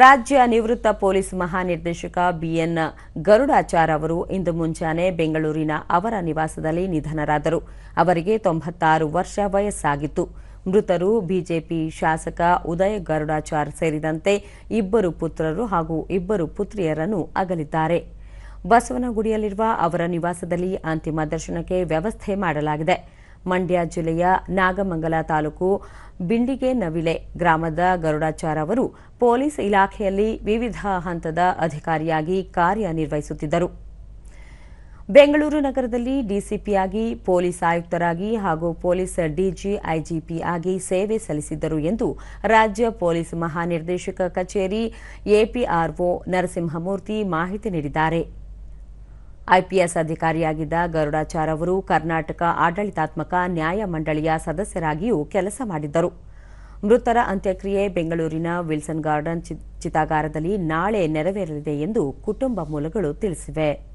ರಾಜ್ಯ ನಿವೃತ್ತ ಪೊಲೀಸ್ ಮಹಾನಿರ್ದೇಶಕ ಬಿಎನ್ ಗರುಡಾಚಾರ್ ಅವರು ಇಂದು ಮುಂಜಾನೆ ಬೆಂಗಳೂರಿನ ಅವರ ನಿವಾಸದಲ್ಲಿ ನಿಧನರಾದರು. ಅವರಿಗೆ ತೊಂಬತ್ತಾರು ವರ್ಷ ವಯಸ್ಸಾಗಿತ್ತು. ಮೃತರು ಬಿಜೆಪಿ ಶಾಸಕ ಉದಯ ಗರುಡಾಚಾರ್ ಸೇರಿದಂತೆ ಇಬ್ಬರು ಪುತ್ರರು ಹಾಗೂ ಇಬ್ಬರು ಪುತ್ರಿಯರನ್ನು ಅಗಲಿದ್ದಾರೆ. ಬಸವನಗುಡಿಯಲ್ಲಿರುವ ಅವರ ನಿವಾಸದಲ್ಲಿ ಅಂತಿಮ ದರ್ಶನಕ್ಕೆ ವ್ಯವಸ್ಥೆ ಮಾಡಲಾಗಿದೆ. ಮಂಡ್ಯ ಜಿಲ್ಲೆಯ ನಾಗಮಂಗಲ ತಾಲೂಕು ಬಿಂಡಿಗೆ ನವಿಲೆ ಗ್ರಾಮದ ಗರುಡಾಚಾರ್ ಅವರು ಪೊಲೀಸ್ ಇಲಾಖೆಯಲ್ಲಿ ವಿವಿಧ ಹಂತದ ಅಧಿಕಾರಿಯಾಗಿ ಕಾರ್ಯನಿರ್ವಹಿಸುತ್ತಿದ್ದರು. ಬೆಂಗಳೂರು ನಗರದಲ್ಲಿ ಡಿಸಿಪಿಯಾಗಿ, ಪೊಲೀಸ್ ಆಯುಕ್ತರಾಗಿ ಹಾಗೂ ಪೊಲೀಸ್ ಡಿಜಿ, ಐಜಿಪಿ ಆಗಿ ಸೇವೆ ಸಲ್ಲಿಸಿದ್ದರು ಎಂದು ರಾಜ್ಯ ಪೊಲೀಸ್ ಮಹಾನಿರ್ದೇಶಕ ಕಚೇರಿ ಎಪಿಆರ್ಒ ನರಸಿಂಹಮೂರ್ತಿ ಮಾಹಿತಿ ನೀಡಿದ್ದಾರೆ. ಐಪಿಎಸ್ ಅಧಿಕಾರಿಯಾಗಿದ್ದ ಗರುಡಾಚಾರ್ ಅವರು ಕರ್ನಾಟಕ ಆಡಳಿತಾತ್ಮಕ ನ್ಯಾಯ ಮಂಡಳಿಯ ಸದಸ್ಯರಾಗಿಯೂ ಕೆಲಸ ಮಾಡಿದ್ದರು. ಮೃತರ ಅಂತ್ಯಕ್ರಿಯೆ ಬೆಂಗಳೂರಿನ ವಿಲ್ಸನ್ ಗಾರ್ಡನ್ ಚಿತಾಗಾರದಲ್ಲಿ ನಾಳೆ ನೆರವೇರಲಿದೆ ಎಂದು ಕುಟುಂಬ ಮೂಲಗಳು ತಿಳಿಸಿವೆ.